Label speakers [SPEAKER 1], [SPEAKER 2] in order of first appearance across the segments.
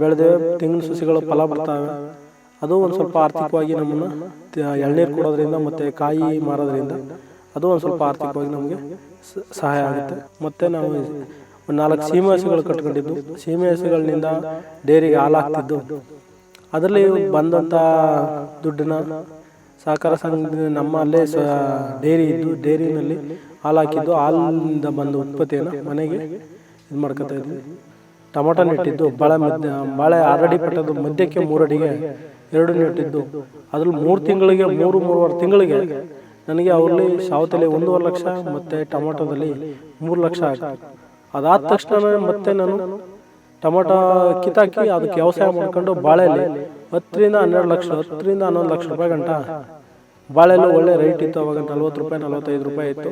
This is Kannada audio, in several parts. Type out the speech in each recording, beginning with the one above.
[SPEAKER 1] ಬೆಳೆದೇವೆ ತೆಂಗಿನ ಸಸಿಗಳು ಫಲ ಬರ್ತಾವೆ. ಅದು ಒಂದು ಸ್ವಲ್ಪ ಆರ್ಥಿಕವಾಗಿ ನಮ್ಮನ್ನು ಎಳ್ನೀರು ಕೊಡೋದ್ರಿಂದ ಮತ್ತು ಕಾಯಿ ಮಾರೋದ್ರಿಂದ ಅದು ಒಂದು ಸ್ವಲ್ಪ ಆರ್ಥಿಕವಾಗಿ ನಮಗೆ ಸಹಾಯ ಆಗುತ್ತೆ. ಮತ್ತು ನಾವು ನಾಲ್ಕು ಸೀಮೆ ಹಸುಗಳು ಕಟ್ಕೊಂಡಿದ್ದು. ಸೀಮೆ ಹಸುಗಳಿಂದ ಡೈರಿಗೆ ಹಾಲು ಹಾಕ್ತಿದ್ದು ಅದರಲ್ಲಿ ಬಂದಂಥ ದುಡ್ಡನ್ನ ಸಹಕಾರ ಸಂಘ ನಮ್ಮಲ್ಲೇ ಸ, ಡೈರಿ ಇದ್ದು, ಡೈರಿನಲ್ಲಿ ಹಾಲು ಹಾಕಿದ್ದು ಹಾಲಿನಿಂದ ಬಂದ ಉತ್ಪತ್ತಿಯನ್ನು ಮನೆಗೆ ಇದು ಮಾಡ್ಕೊತಾ ಇದ್ವಿ ಟೊಮೊಟೊ ನೆಟ್ಟಿದ್ದು ಬಾಳೆ ಮಧ್ಯ ಬಾಳೆ ಆರಡಿ ಪಟ್ಟದ್ದು ಮಧ್ಯಕ್ಕೆ ಮೂರಡಿಗೆ ಎರಡು ನೆಟ್ಟಿದ್ದು ಅದ್ರಲ್ಲಿ ಮೂರು ತಿಂಗಳಿಗೆ ಮೂರು ಮೂರುವರೆ ತಿಂಗಳಿಗೆ ನನಗೆ ಅವರಲ್ಲಿ ಸಾವತಲ್ಲಿ ಒಂದೂವರೆ ಲಕ್ಷ ಮತ್ತು ಟೊಮೊಟೊದಲ್ಲಿ ಮೂರು ಲಕ್ಷ ಆಯ್ತು. ಅದಾದ ತಕ್ಷಣ ಮತ್ತೆ ನಾನು ಟೊಮೊಟೊ ಕಿತ್ತಾಕಿ ಅದಕ್ಕೆ ವ್ಯವಸಾಯ ಮಾಡ್ಕೊಂಡು ಬಾಳೆಲಿ ಹತ್ತರಿಂದ ಹನ್ನೆರಡು ಲಕ್ಷ ಹತ್ತರಿಂದ ಹನ್ನೊಂದು ಲಕ್ಷ ರೂಪಾಯಿ ಗಂಟ. ಬಾಳೆಲ್ಲೂ ಒಳ್ಳೆ ರೇಟ್ ಇತ್ತು ಅವಾಗ ನಲ್ವತ್ತು ರೂಪಾಯಿ ನಲ್ವತ್ತೈದು ರೂಪಾಯಿ ಇತ್ತು.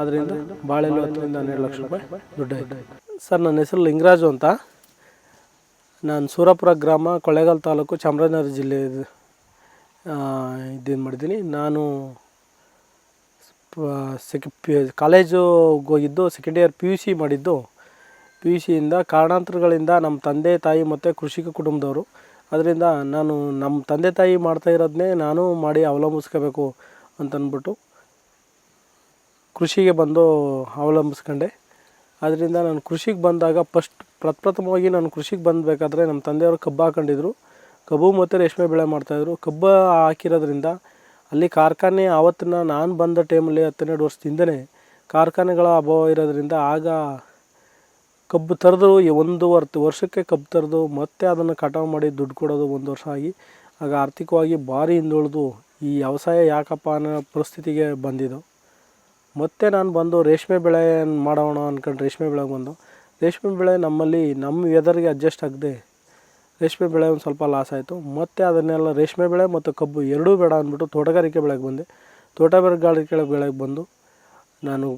[SPEAKER 1] ಅದರಿಂದ ಬಾಳೆಲ್ಲೂ ಹತ್ತರಿಂದ ಹನ್ನೆರಡು ಲಕ್ಷ ರೂಪಾಯಿ ದುಡ್ಡಾಯಿತು. ಸರ್, ನನ್ನ ಹೆಸರು ಲಿಂಗರಾಜು ಅಂತ. ನಾನು ಸೂರಪುರ ಗ್ರಾಮ ಕೊಳ್ಳೇಗಾಲ ತಾಲೂಕು ಚಾಮರಾಜನಗರ ಜಿಲ್ಲೆ ಇದೇನು ಮಾಡಿದ್ದೀನಿ. ನಾನು ಸೆಕೆ ಕಾಲೇಜು ಹೋಗಿದ್ದು second year P U C ಮಾಡಿದ್ದು. ಪಿ ಯು ಸಿಯಿಂದ ಕಾರಣಾಂತರಗಳಿಂದ ನಮ್ಮ ತಂದೆ, ತಾಯಿ ಮತ್ತು ಕೃಷಿಕ ಕುಟುಂಬದವರು. ಅದರಿಂದ ನಾನು ನಮ್ಮ ತಂದೆ, ತಾಯಿ ಮಾಡ್ತಾ ಇರೋದನ್ನೇ ನಾನು ಮಾಡಿ ಅವಲಂಬಿಸ್ಕೋಬೇಕು ಅಂತಂದ್ಬಿಟ್ಟು ಕೃಷಿಗೆ ಬಂದು ಅವಲಂಬಿಸ್ಕೊಂಡೆ. ಅದರಿಂದ ನಾನು ಕೃಷಿಗೆ ಬಂದಾಗ ಫಸ್ಟ್ ಪ್ರಪ್ರಥಮವಾಗಿ ನಾನು ಕೃಷಿಗೆ ಬಂದಬೇಕಾದ್ರೆ ನಮ್ಮ ತಂದೆಯವರು ಕಬ್ಬು ಹಾಕೊಂಡಿದ್ರು. ಕಬ್ಬು ಮತ್ತು ರೇಷ್ಮೆ ಬೆಳೆ ಮಾಡ್ತಾಯಿದ್ರು ಕಬ್ಬು ಹಾಕಿರೋದ್ರಿಂದ ಅಲ್ಲಿ ಕಾರ್ಖಾನೆ ಆವತ್ತಿನ ನಾನು ಬಂದ ಟೈಮಲ್ಲಿ ಹತ್ತೆರಡು ವರ್ಷದಿಂದನೇ ಕಾರ್ಖಾನೆಗಳ ಅಭಾವ ಇರೋದ್ರಿಂದ ಆಗ ಕಬ್ಬು ತರೆದು ಒಂದೂವರೆ ವರ್ಷಕ್ಕೆ ಕಬ್ಬು ತರೆದು ಮತ್ತೆ ಅದನ್ನು ಕಟಾವು ಮಾಡಿ ದುಡ್ಡು ಕೊಡೋದು ಒಂದು ವರ್ಷ ಆಗಿ. ಆಗ ಆರ್ಥಿಕವಾಗಿ ಭಾರಿ ಹಿಂದುಳಿದು ಈ ವ್ಯವಸಾಯ ಯಾಕಪ್ಪ ಅನ್ನೋ ಪರಿಸ್ಥಿತಿಗೆ ಬಂದಿದ್ದು. ಮತ್ತೆ ನಾನು ಬಂದು ರೇಷ್ಮೆ ಬೆಳೆ ಮಾಡೋಣ ಅಂದ್ಕೊಂಡು ರೇಷ್ಮೆ ಬೆಳೆಗೆ ಬಂದು, ರೇಷ್ಮೆ ಬೆಳೆ ನಮ್ಮಲ್ಲಿ ನಮ್ಮ ವೆದರ್ಗೆ ಅಡ್ಜಸ್ಟ್ ಆಗದೆ ರೇಷ್ಮೆ ಬೆಳೆ ಒಂದು ಸ್ವಲ್ಪ ಲಾಸ್ ಆಯಿತು. ಮತ್ತು ಅದನ್ನೆಲ್ಲ ರೇಷ್ಮೆ ಬೆಳೆ ಮತ್ತು ಕಬ್ಬು ಎರಡೂ ಬೇಡ ಅಂದ್ಬಿಟ್ಟು ತೋಟಗಾರಿಕೆ ಬೆಳೆಗೆ ಬಂದೆ. ತೋಟಗಾರಿಕೆ ಬೆಳೆಗೆ ಬಂದು ನಾನು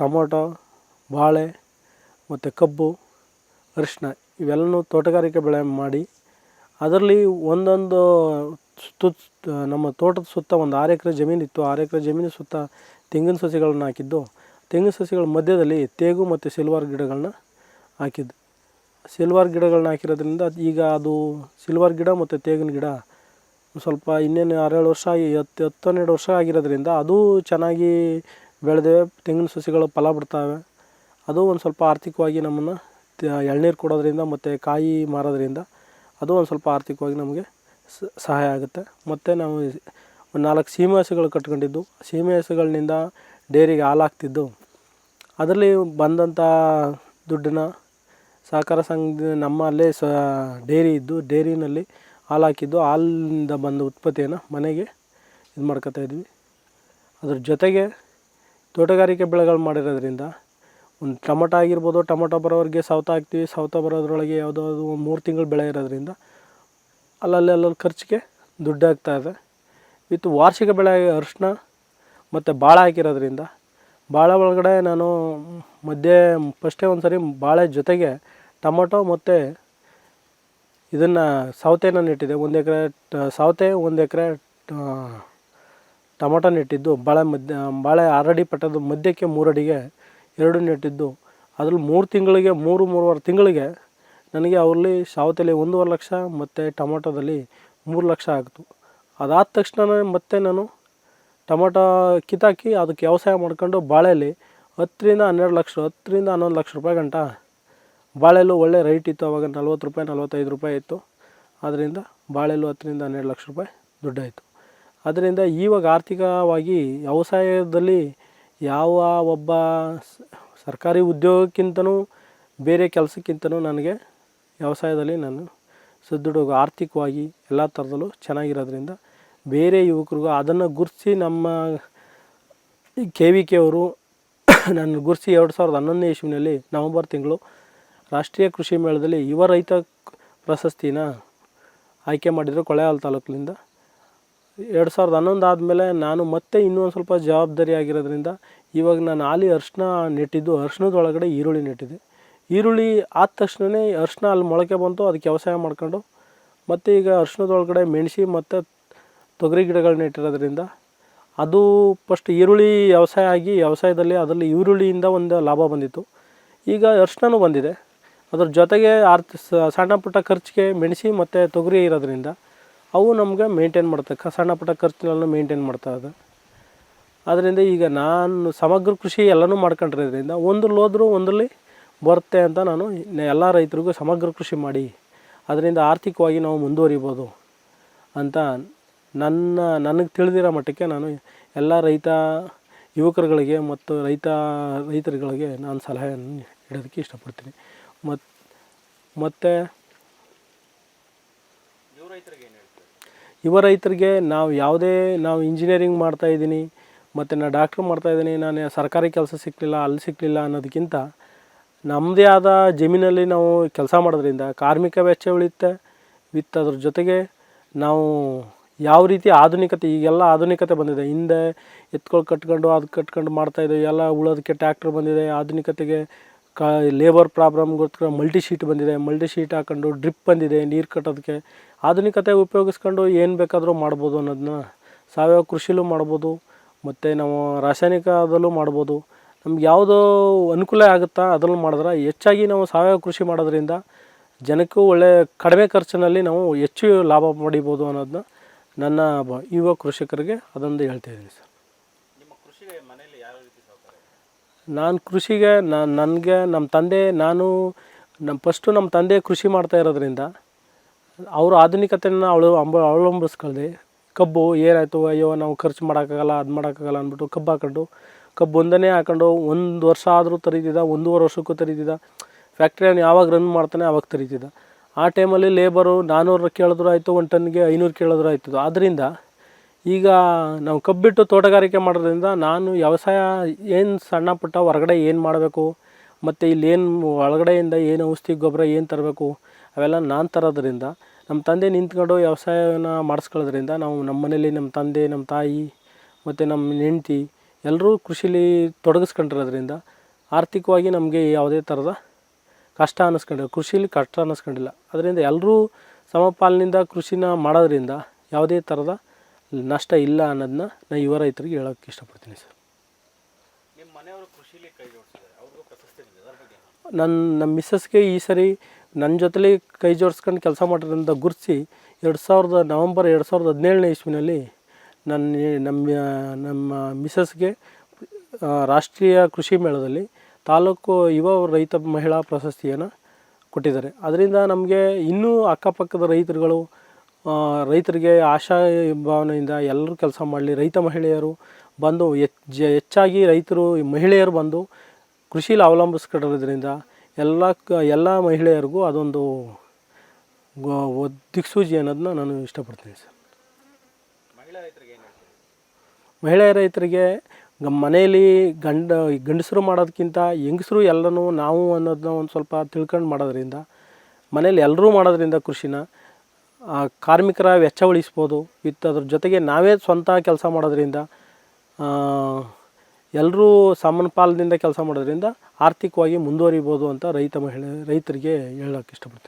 [SPEAKER 1] ಟೊಮೊಟೊ, ಬಾಳೆ ಮತ್ತು ಕಬ್ಬು ಅರಿಶಿನ ಇವೆಲ್ಲನೂ ತೋಟಗಾರಿಕೆ ಬೆಳೆ ಮಾಡಿ ಅದರಲ್ಲಿ ಒಂದೊಂದು ಸುತ್ತ, ನಮ್ಮ ತೋಟದ ಸುತ್ತ ಒಂದು ಆರು ಎಕರೆ ಜಮೀನಿತ್ತು ಆರು ಎಕರೆ ಜಮೀನು ಸುತ್ತ ತೆಂಗಿನ ಸಸಿಗಳನ್ನು ಹಾಕಿದ್ದು. ತೆಂಗಿನ ಸಸಿಗಳ ಮಧ್ಯದಲ್ಲಿ ತೇಗು ಮತ್ತು ಸಿಲ್ವರ್ ಗಿಡಗಳನ್ನ ಹಾಕಿದ್ದು. ಸಿಲ್ವರ್ ಗಿಡಗಳನ್ನ ಹಾಕಿರೋದ್ರಿಂದ ಈಗ ಅದು ಸಿಲ್ವರ್ ಗಿಡ ಮತ್ತು ತೇಗಿನ ಗಿಡ ಸ್ವಲ್ಪ ಇನ್ನೇನು ಆರೇಳು ವರ್ಷ ಆಗಿ, ಹತ್ತು ಹತ್ತು ಹನ್ನೆರಡು ವರ್ಷ ಆಗಿರೋದ್ರಿಂದ ಅದು ಚೆನ್ನಾಗಿ ಬೆಳೆದಿವೆ. ತೆಂಗಿನ ಸಸಿಗಳು ಫಲ ಬಿಡ್ತಾವೆ. ಅದು ಒಂದು ಸ್ವಲ್ಪ ಆರ್ಥಿಕವಾಗಿ ನಮ್ಮನ್ನು ಎಳ್ನೀರು ಕೊಡೋದ್ರಿಂದ ಮತ್ತು ಕಾಯಿ ಮಾರೋದ್ರಿಂದ ಅದು ಒಂದು ಸ್ವಲ್ಪ ಆರ್ಥಿಕವಾಗಿ ನಮಗೆ ಸಹಾಯ ಆಗುತ್ತೆ. ಮತ್ತು ನಾವು ಒಂದು ನಾಲ್ಕು ಸೀಮೆ ಹಸುಗಳು ಕಟ್ಕೊಂಡಿದ್ದು. ಸೀಮೆ ಹಸುಗಳಿಂದ ಡೇರಿಗೆ ಹಾಲು ಹಾಕ್ತಿದ್ದು ಅದರಲ್ಲಿ ಬಂದಂಥ ದುಡ್ಡನ್ನ ಸಹಕಾರ ಸಂಘ ನಮ್ಮ ಅಲ್ಲೇ ಸ ಡೇರಿ ಇದ್ದು, ಡೇರಿನಲ್ಲಿ ಹಾಲು ಹಾಕಿದ್ದು ಹಾಲಿನಿಂದ ಬಂದ ಉತ್ಪತ್ತಿಯನ್ನು ಮನೆಗೆ ಇದು ಮಾಡ್ಕೊತಾ ಇದ್ವಿ. ಅದ್ರ ಜೊತೆಗೆ ತೋಟಗಾರಿಕೆ ಬೆಳೆಗಳು ಮಾಡಿರೋದ್ರಿಂದ ಒಂದು ಟೊಮೊಟೊ ಆಗಿರ್ಬೋದು, ಟೊಮೊಟೊ ಬರೋರಿಗೆ ಸೌತ ಹಾಕ್ತೀವಿ. ಸೌತ ಬರೋದ್ರೊಳಗೆ ಯಾವುದಾದ್ರು ಮೂರು ತಿಂಗಳು ಬೆಳೆ ಇರೋದ್ರಿಂದ ಅಲ್ಲಲ್ಲಿ ಅಲ್ಲಲ್ಲಿ ಖರ್ಚಿಗೆ ದುಡ್ಡಾಗ್ತಾ ಇದೆ. ವಿತ್ ವಾರ್ಷಿಕ ಬೆಳೆ ಅರಿಶಿನ ಮತ್ತು ಭಾಳ ಹಾಕಿರೋದ್ರಿಂದ ಭಾಳ ಒಳಗಡೆ ನಾನು ಮಧ್ಯೆ ಫಸ್ಟೇ ಒಂದು ಸರಿ ಬಾಳೆ ಜೊತೆಗೆ ಟೊಮೊಟೊ ಮತ್ತು ಇದನ್ನು ಸೌತೆನ ನೆಟ್ಟಿದೆ ಒಂದು ಎಕರೆ ಸೌತೆ, ಒಂದು ಎಕರೆ ಟೊಮೊಟೊ ನೆಟ್ಟಿದ್ದು. ಬಾಳೆ ಮಧ್ಯ, ಬಾಳೆ ಆರಡಿ ಪಟ್ಟದ ಮಧ್ಯಕ್ಕೆ ಮೂರಡಿಗೆ ಎರಡು ನೆಟ್ಟಿದ್ದು. ಅದ್ರಲ್ಲಿ ಮೂರು ತಿಂಗಳಿಗೆ, ಮೂರು, ಮೂರುವರೆ ತಿಂಗಳಿಗೆ ನನಗೆ ಅವರಲ್ಲಿ ಸೌತೆಲಿ ಒಂದೂವರೆ ಲಕ್ಷ ಮತ್ತು ಟೊಮೊಟೊದಲ್ಲಿ ಮೂರು ಲಕ್ಷ ಆಗ್ತು. ಅದಾದ ತಕ್ಷಣ ಮತ್ತೆ ನಾನು ಟೊಮೊಟೊ ಕಿತ್ತಾಕಿ ಅದಕ್ಕೆ ವ್ಯವಸಾಯ ಮಾಡ್ಕೊಂಡು ಬಾಳೆಲಿ ಹತ್ತರಿಂದ ಹನ್ನೆರಡು ಲಕ್ಷ, ಹತ್ತರಿಂದ ಹನ್ನೊಂದು ಲಕ್ಷ ರೂಪಾಯಿ ಗಂಟ ಬಾಳೆಲ್ಲೂ ಒಳ್ಳೆ ರೈಟ್ ಇತ್ತು, ಅವಾಗ ನಲ್ವತ್ತು ರೂಪಾಯಿ, ನಲ್ವತ್ತೈದು ರೂಪಾಯಿ ಇತ್ತು. ಆದ್ದರಿಂದ ಬಾಳೆಲ್ಲೂ ಹತ್ತರಿಂದ ಹನ್ನೆರಡು ಲಕ್ಷ ರೂಪಾಯಿ ದುಡ್ಡಾಯಿತು. ಅದರಿಂದ ಇವಾಗ ಆರ್ಥಿಕವಾಗಿ ವ್ಯವಸಾಯದಲ್ಲಿ ಯಾವ ಒಬ್ಬ ಸರ್ಕಾರಿ ಉದ್ಯೋಗಕ್ಕಿಂತನೂ ಬೇರೆ ಕೆಲಸಕ್ಕಿಂತನೂ ನನಗೆ ವ್ಯವಸಾಯದಲ್ಲಿ ನಾನು ಸದೃಢ ಆರ್ಥಿಕವಾಗಿ ಎಲ್ಲ ಥರದಲ್ಲೂ ಚೆನ್ನಾಗಿರೋದ್ರಿಂದ ಬೇರೆ ಯುವಕರಿಗೂ ಅದನ್ನು ಗುರ್ಸಿ ನಮ್ಮ ಕೆ ವಿ ಕೆ ಅವರು ನನ್ನ ಗುರ್ಸಿ ಎರಡು ಸಾವಿರದ ಹನ್ನೊಂದನೇ ಇಸ್ವಿನಲ್ಲಿ ನವಂಬರ್ ತಿಂಗಳು ರಾಷ್ಟ್ರೀಯ ಕೃಷಿ ಮೇಳದಲ್ಲಿ ಯುವ ರೈತ ಪ್ರಶಸ್ತಿನ ಆಯ್ಕೆ ಮಾಡಿದರು ಕೊಳ್ಳೇಗಾಲ ತಾಲೂಕಿನಿಂದ. ಎರಡು ಸಾವಿರದ ಹನ್ನೊಂದು ಆದಮೇಲೆ ನಾನು ಮತ್ತೆ ಇನ್ನೂ ಒಂದು ಸ್ವಲ್ಪ ಜವಾಬ್ದಾರಿ ಆಗಿರೋದ್ರಿಂದ ಇವಾಗ ನಾನು ಆಲಿ ಅರ್ಶಿನ ನೆಟ್ಟಿದ್ದು ಅರ್ಶಿನದೊಳಗಡೆ ಈರುಳ್ಳಿ ನೆಟ್ಟಿದ್ದೆ. ಈರುಳ್ಳಿ ಆದ ತಕ್ಷಣವೇ ಅರಿಶಿನ ಅಲ್ಲಿ ಮೊಳಕೆ ಬಂತು, ಅದಕ್ಕೆ ವ್ಯವಸಾಯ ಮಾಡ್ಕೊಂಡು. ಮತ್ತು ಈಗ ಅರಿಶಿನದೊಳಗಡೆ ಮೆಣಸಿ ಮತ್ತು ತೊಗರಿ ಗಿಡಗಳನ್ನ ನೆಟ್ಟಿರೋದ್ರಿಂದ ಅದು ಫಸ್ಟ್ ಈರುಳ್ಳಿ ವ್ಯವಸಾಯ ಆಗಿ ವ್ಯವಸಾಯದಲ್ಲಿ ಅದರಲ್ಲಿ ಈರುಳ್ಳಿಯಿಂದ ಒಂದು ಲಾಭ ಬಂದಿತ್ತು. ಈಗ ಅರಿಶಿನೂ ಬಂದಿದೆ. ಅದ್ರ ಜೊತೆಗೆ ಆರ್ಥ ಸ- ಸಣ್ಣ ಪುಟ್ಟ ಖರ್ಚಿಗೆ ಮೆಣಸಿ ಮತ್ತು ತೊಗರಿ ಇರೋದ್ರಿಂದ ಅವು ನಮಗೆ ಮೇಂಟೈನ್ ಮಾಡ್ತಕ್ಕ ಸಣ್ಣ ಪುಟ್ಟ ಖರ್ಚಿನಲ್ಲೂ ಮೇಂಟೈನ್ ಮಾಡ್ತಾ ಇದೆ. ಅದರಿಂದ ಈಗ ನಾನು ಸಮಗ್ರ ಕೃಷಿ ಎಲ್ಲನೂ ಮಾಡ್ಕೊಂಡಿರೋದ್ರಿಂದ ಒಂದ್ರಲ್ಲಿ ಹೋದರೂ ಒಂದರಲ್ಲಿ ಬರುತ್ತೆ ಅಂತ ನಾನು ಎಲ್ಲ ರೈತರಿಗೂ ಸಮಗ್ರ ಕೃಷಿ ಮಾಡಿ ಅದರಿಂದ ಆರ್ಥಿಕವಾಗಿ ನಾವು ಮುಂದುವರಿಬೋದು ಅಂತ ನನ್ನ ನನಗೆ ತಿಳಿದಿರೋ ಮಟ್ಟಕ್ಕೆ ನಾನು ಎಲ್ಲ ರೈತ ಯುವಕರುಗಳಿಗೆ ಮತ್ತು ರೈತ ರೈತರುಗಳಿಗೆ ನಾನು ಸಲಹೆಯನ್ನು ನೀಡೋದಕ್ಕೆ ಇಷ್ಟಪಡ್ತೀನಿ. ಮತ್ತು ಮತ್ತು ಯುವ ರೈತರಿಗೆ ನಾವು ಯಾವುದೇ ನಾವು ಇಂಜಿನಿಯರಿಂಗ್ ಮಾಡ್ತಾ ಇದ್ದೀನಿ ಮತ್ತು ನಾನು ಡಾಕ್ಟ್ರ್ ಮಾಡ್ತಾ ಇದ್ದೀನಿ ನಾನು ಸರ್ಕಾರಿ ಕೆಲಸ ಸಿಕ್ಕಲಿಲ್ಲ ಅಲ್ಲಿ ಸಿಕ್ಕಲಿಲ್ಲ ಅನ್ನೋದಕ್ಕಿಂತ ನಮ್ಮದೇ ಆದ ಜಮೀನಲ್ಲಿ ನಾವು ಕೆಲಸ ಮಾಡೋದ್ರಿಂದ ಕಾರ್ಮಿಕ ವೆಚ್ಚ ಉಳಿಯುತ್ತೆ. ವಿತ್ ಅದ್ರ ಜೊತೆಗೆ ನಾವು ಯಾವ ರೀತಿ ಆಧುನಿಕತೆ, ಈಗೆಲ್ಲ ಆಧುನಿಕತೆ ಬಂದಿದೆ. ಹಿಂದೆ ಎತ್ಕೊಳ್ ಕಟ್ಕೊಂಡು, ಅದು ಕಟ್ಕೊಂಡು ಮಾಡ್ತಾಯಿದ್ದೆ ಎಲ್ಲ ಉಳೋದಕ್ಕೆ ಟ್ಯಾಕ್ಟ್ರ್ ಬಂದಿದೆ. ಆಧುನಿಕತೆಗೆ ಕ ಲೇಬರ್ ಪ್ರಾಬ್ಲಮ್ಗೋಸ್ಕರ ಮಲ್ಟಿ ಶೀಟ್ ಬಂದಿದೆ. ಮಲ್ಟಿ ಶೀಟ್ ಹಾಕೊಂಡು ಡ್ರಿಪ್ ಬಂದಿದೆ ನೀರು ಕಟ್ಟೋದಕ್ಕೆ. ಆಧುನಿಕತೆ ಉಪಯೋಗಿಸ್ಕೊಂಡು ಏನು ಬೇಕಾದರೂ ಮಾಡ್ಬೋದು ಅನ್ನೋದನ್ನ ಸಾವಯವ ಕೃಷಿಲೂ ಮಾಡ್ಬೋದು. ಮತ್ತು ನಾವು ರಾಸಾಯನಿಕದಲ್ಲೂ ಮಾಡ್ಬೋದು. ನಮ್ಗೆ ಯಾವುದೋ ಅನುಕೂಲ ಆಗುತ್ತಾ ಅದರಲ್ಲಿ ಮಾಡಿದ್ರೆ ಹೆಚ್ಚಾಗಿ ನಾವು ಸಾವಯವ ಕೃಷಿ ಮಾಡೋದ್ರಿಂದ ಜನಕ್ಕೂ ಒಳ್ಳೆ ಕಡಿಮೆ ಖರ್ಚಿನಲ್ಲಿ ನಾವು ಹೆಚ್ಚು ಲಾಭ ಪಡಿಬೋದು ಅನ್ನೋದನ್ನ ನನ್ನ ಬ ಯುವ ಕೃಷಿಕರಿಗೆ ಅದೊಂದು ಹೇಳ್ತಾ ಇದ್ದೀನಿ ಸರ್. ನಾನು ಕೃಷಿಗೆ ನಾನು ನನಗೆ ನಮ್ಮ ತಂದೆ ನಾನು ನಮ್ಮ ಫಸ್ಟು ನಮ್ಮ ತಂದೆ ಕೃಷಿ ಮಾಡ್ತಾ ಇರೋದ್ರಿಂದ ಅವರು ಆಧುನಿಕತೆಯನ್ನು ಅವಳು ಅಂಬ ಅವಲಂಬಿಸ್ಕೊಳ್ದೆ. ಕಬ್ಬು ಏನಾಯಿತು ಅಯ್ಯೋ ನಾವು ಖರ್ಚು ಮಾಡೋಕ್ಕಾಗಲ್ಲ ಅದು ಮಾಡೋಕ್ಕಾಗಲ್ಲ ಅಂದ್ಬಿಟ್ಟು ಕಬ್ಬು ಹಾಕೊಂಡು ಕಬ್ಬು ಒಂದನೇ ಹಾಕೊಂಡು ಒಂದು ವರ್ಷ ಆದರೂ ತರೀತಿದ್ದ, ಒಂದೂವರೆ ವರ್ಷಕ್ಕೂ ತರೀತಿದ್ದ. ಫ್ಯಾಕ್ಟ್ರಿಯನ್ನು ಯಾವಾಗ ರನ್ ಮಾಡ್ತಾನೆ ಆವಾಗ ತರೀತಿದ್ದ. ಆ ಟೈಮಲ್ಲಿ ಲೇಬರು ನಾನ್ನೂರು ಕೇಳಿದ್ರು ಆಯಿತು, ಒಂದು ಟನ್ಗೆ ಐನೂರು ಕೇಳಿದ್ರು ಆಯ್ತದ ಆದ್ದರಿಂದ ಈಗ ನಾವು ಕಬ್ಬಿಟ್ಟು ತೋಟಗಾರಿಕೆ ಮಾಡೋದ್ರಿಂದ ನಾನು ವ್ಯವಸಾಯ ಏನು ಸಣ್ಣ ಪುಟ್ಟ ಹೊರಗಡೆ ಏನು ಮಾಡಬೇಕು, ಮತ್ತು ಇಲ್ಲಿ ಏನು ಒಳಗಡೆಯಿಂದ ಏನು ಔಷಧಿ ಗೊಬ್ಬರ ಏನು ತರಬೇಕು, ಅವೆಲ್ಲ ನಾನು ತರೋದ್ರಿಂದ ನಮ್ಮ ತಂದೆ ನಿಂತ್ಕೊಂಡು ವ್ಯವಸಾಯನ ಮಾಡಿಸ್ಕೊಳ್ಳೋದ್ರಿಂದ ನಾವು ನಮ್ಮ ಮನೇಲಿ ನಮ್ಮ ತಂದೆ ನಮ್ಮ ತಾಯಿ, ಮತ್ತು ನಮ್ಮ ಹೆಂಡ್ತಿ ಎಲ್ಲರೂ ಕೃಷಿಲಿ ತೊಡಗಿಸ್ಕೊಂಡಿರೋದ್ರಿಂದ ಆರ್ಥಿಕವಾಗಿ ನಮಗೆ ಯಾವುದೇ ಥರದ ಕಷ್ಟ ಅನ್ನಿಸ್ಕೊಂಡಿಲ್ಲ. ಕೃಷಿಲಿ ಕಷ್ಟ ಅನ್ನಿಸ್ಕೊಂಡಿಲ್ಲ. ಅದರಿಂದ ಎಲ್ಲರೂ ಸಮಪಾಲಿನಿಂದ ಕೃಷಿನ ಮಾಡೋದ್ರಿಂದ ಯಾವುದೇ ಥರದ ನಷ್ಟ ಇಲ್ಲ ಅನ್ನೋದನ್ನ ನಾನು ಯುವ ರೈತರಿಗೆ ಹೇಳೋಕ್ಕೆ ಇಷ್ಟಪಡ್ತೀನಿ ಸರ್? ನನ್ನ ನಮ್ಮ ಮಿಸ್ಸಸ್ಗೆ ಈ ಸರಿ ನನ್ನ ಜೊತೆಲಿ ಕೈ ಜೋಡಿಸ್ಕೊಂಡು ಕೆಲಸ ಮಾಡಿರೋದ್ರಿಂದ ಗುರುತಿಸಿ ಎರಡು ಸಾವಿರದ ನವಂಬರ್ ಎರಡು ಸಾವಿರದ ಹದಿನೇಳನೇ ಇಸ್ವಿನಲ್ಲಿ ನನ್ನ ನಮ್ಮ ನಮ್ಮ ಮಿಸಸ್ಗೆ ರಾಷ್ಟ್ರೀಯ ಕೃಷಿ ಮೇಳದಲ್ಲಿ ತಾಲೂಕು ಯುವ ರೈತ ಮಹಿಳಾ ಪ್ರಶಸ್ತಿಯನ್ನು ಕೊಟ್ಟಿದ್ದಾರೆ. ಅದರಿಂದ ನಮಗೆ ಇನ್ನೂ ಅಕ್ಕಪಕ್ಕದ ರೈತರುಗಳು ರೈತರಿಗೆ ಆಶಾ ಭಾವನೆಯಿಂದ ಎಲ್ಲರೂ ಕೆಲಸ ಮಾಡಲಿ. ರೈತ ಮಹಿಳೆಯರು ಬಂದು ಹೆಚ್ಚ ಹೆಚ್ಚಾಗಿ ರೈತರು, ಮಹಿಳೆಯರು ಬಂದು ಕೃಷಿಲಿ ಅವಲಂಬಿಸ್ಕೊಂಡಿರೋದ್ರಿಂದ ಎಲ್ಲ ಕ, ಎಲ್ಲ ಮಹಿಳೆಯರಿಗೂ ಅದೊಂದು ದಿಕ್ಸೂಚಿ ಅನ್ನೋದನ್ನ ನಾನು ಇಷ್ಟಪಡ್ತೀನಿ ಸರ್
[SPEAKER 2] ಮಹಿಳಾ ರೈತರಿಗೆ ಏನು ಹೇಳ್ತೀರಿ
[SPEAKER 1] ಮಹಿಳೆಯ ರೈತರಿಗೆ ಮನೆಯಲ್ಲಿ ಗಂಡ ಗಂಡಸರು ಮಾಡೋದಕ್ಕಿಂತ ಹೆಂಗಸರು ಎಲ್ಲನೂ ನಾವು ಅನ್ನೋದನ್ನ ಒಂದು ಸ್ವಲ್ಪ ತಿಳ್ಕೊಂಡು ಮಾಡೋದ್ರಿಂದ ಮನೇಲಿ ಎಲ್ಲರೂ ಮಾಡೋದ್ರಿಂದ ಕೃಷಿನ ಕಾರ್ಮಿಕರ ವೆಚ್ಚ ಉಳಿಸ್ಬೋದು. ವಿತ್ ಅದ್ರ ಜೊತೆಗೆ ನಾವೇ ಸ್ವಂತ ಕೆಲಸ ಮಾಡೋದ್ರಿಂದ ಎಲ್ಲರೂ ಸಮಪಾಲದಿಂದ ಕೆಲಸ ಮಾಡೋದ್ರಿಂದ ಆರ್ಥಿಕವಾಗಿ ಮುಂದುವರಿಬೋದು ಅಂತ ರೈತ ಮಹಿಳೆ, ರೈತರಿಗೆ ಹೇಳೋಕ್ಕೆ ಇಷ್ಟಪಡ್ತೀನಿ.